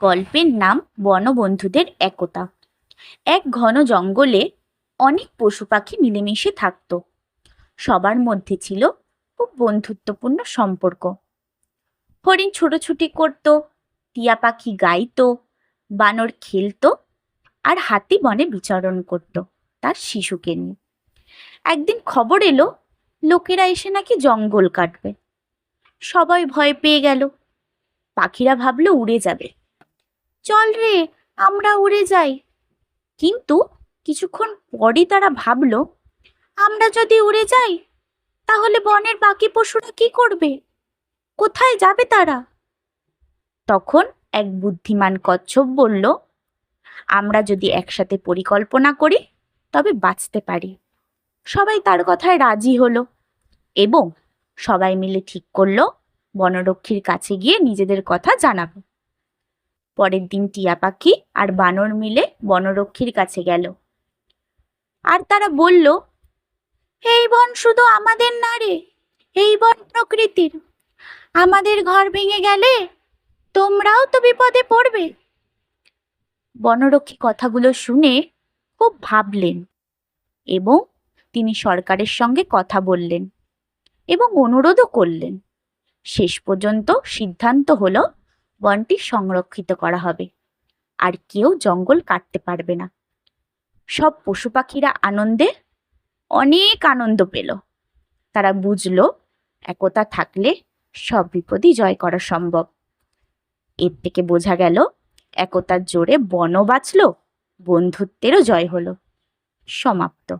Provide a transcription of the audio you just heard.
গল্পের নাম বনবন্ধুদের একতা। এক ঘন জঙ্গলে অনেক পশু পাখি মিলেমিশে থাকতো। সবার মধ্যে ছিল খুব বন্ধুত্বপূর্ণ সম্পর্ক। হরিণ ছোটাছুটি করতো, টিয়া পাখি গাইতো, বানর খেলতো আর হাতি বনে বিচরণ করত তার শিশুকে নিয়ে। একদিন খবর এলো, লোকেরা এসে নাকি জঙ্গল কাটবে। সবাই ভয় পেয়ে গেল। পাখিরা ভাবলো উড়ে যাবে। চল রে, আমরা উড়ে যাই। কিন্তু কিছুক্ষণ পরই তারা ভাবলো, আমরা যদি উড়ে যাই, তাহলে বনের বাকি পশুরা কি করবে? কোথায় যাবে তারা? তখন এক বুদ্ধিমান কচ্ছপ বলল, আমরা যদি একসাথে পরিকল্পনা করি, তবে বাঁচতে পারি। সবাই তার কথায় রাজি হলো এবং সবাই মিলে ঠিক করল, বনরক্ষীর কাছে গিয়ে নিজেদের কথা জানাব। পরের দিন টিয়া পাখি আর বানর মিলে বনরক্ষীর কাছে গেল। আর তারা বলল, এই বন শুধু আমাদের না রে, এই বন প্রকৃতির। আমাদের ঘর ভেঙে গেলে তোমরাও তো বিপদে পড়বে। বনরক্ষী কথাগুলো শুনে খুব ভাবলেন এবং তিনি সরকারের সঙ্গে কথা বললেন এবং অনুরোধও করলেন। শেষ পর্যন্ত সিদ্ধান্ত হলো বনটি সংরক্ষিত করা হবে। আর কেউ জঙ্গল কাটতে পারবে না। সব পশু পাখিরা আনন্দে অনেক আনন্দ পেল। তারা বুঝলো, একতা থাকলে সব বিপদই জয় করা সম্ভব। এর থেকে বোঝা গেল, একতার জোরে বনও বাঁচল, বন্ধুত্বেরও জয় হলো। সমাপ্ত।